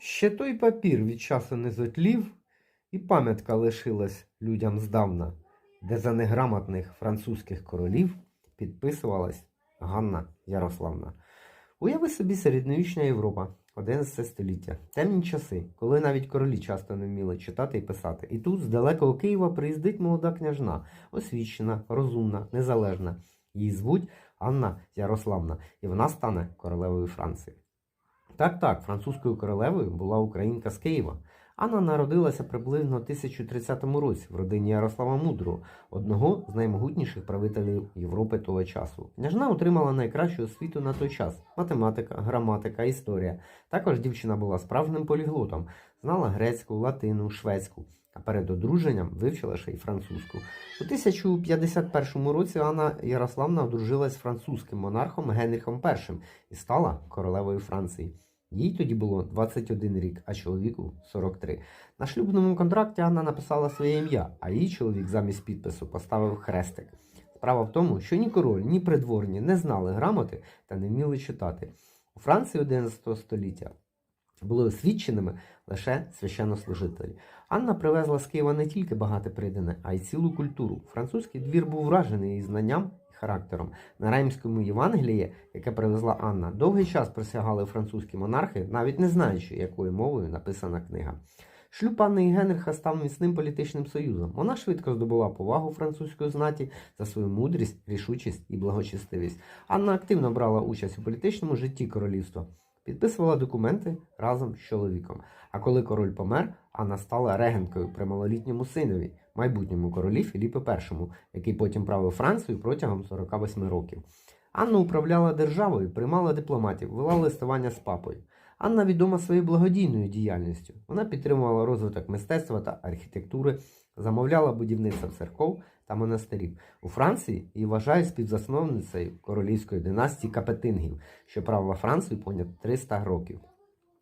Ще той папір від часу не зотлів, і пам'ятка лишилась людям здавна, де за неграмотних французьких королів підписувалась Ганна Ярославна. Уяви собі середньовічна Європа, 11 століття, темні часи, коли навіть королі часто не вміли читати і писати. І тут з далекого Києва приїздить молода княжна, освічена, розумна, незалежна. Її звуть Анна Ярославна, і вона стане королевою Франції. Так, так, французькою королевою була українка з Києва. Анна народилася приблизно в 1030 році в родині Ярослава Мудрого, одного з наймогутніших правителів Європи того часу. Княжна отримала найкращу освіту на той час: математика, граматика, історія. Також дівчина була справжнім поліглотом, знала грецьку, латину, шведську. А перед одруженням вивчила ще й французьку. У 1051 році Анна Ярославна одружилась з французьким монархом Генріхом І і стала королевою Франції. Їй тоді було 21 рік, а чоловіку 43. На шлюбному контракті Анна написала своє ім'я, а її чоловік замість підпису поставив хрестик. Справа в тому, що ні король, ні придворні не знали грамоти та не вміли читати. У Франції 11 століття були освіченими лише священнослужителі. Анна привезла з Києва не тільки багате придане, а й цілу культуру. Французький двір був вражений її знанням характером. На Римському Євангелії, яке привезла Анна, довгий час присягали французькі монархи, навіть не знаючи, якою мовою написана книга. Шлюб Анни і Генриха став міцним політичним союзом. Вона швидко здобула повагу французької знаті за свою мудрість, рішучість і благочестивість. Анна активно брала участь у політичному житті королівства, підписувала документи разом з чоловіком. А коли король помер, Анна стала регенткою при малолітньому синові, майбутньому королі Філіпі І, який потім правив Францію протягом 48 років. Анна управляла державою, приймала дипломатів, вела листування з папою. Анна відома своєю благодійною діяльністю. Вона підтримувала розвиток мистецтва та архітектури, замовляла будівництво церков та монастирів. У Франції її вважають співзасновницею королівської династії Капетингів, що правила Францію понад 300 років.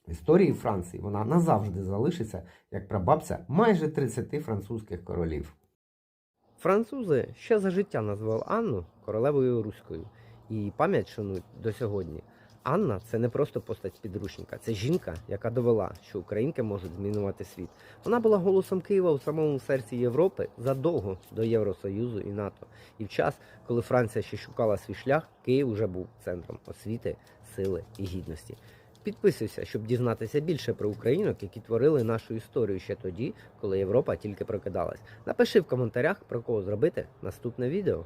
В історії Франції вона назавжди залишиться як прабабця майже 30 французьких королів. Французи ще за життя назвали Анну королевою руською. Її пам'ять шанують до сьогодні. Анна це не просто постать підручника, це жінка, яка довела, що українки можуть змінювати світ. Вона була голосом Києва у самому серці Європи задовго до Євросоюзу і НАТО. І в час, коли Франція ще шукала свій шлях, Київ вже був центром освіти, сили і гідності. Підписуйся, щоб дізнатися більше про українок, які творили нашу історію ще тоді, коли Європа тільки прокидалась. Напиши в коментарях, про кого зробити наступне відео.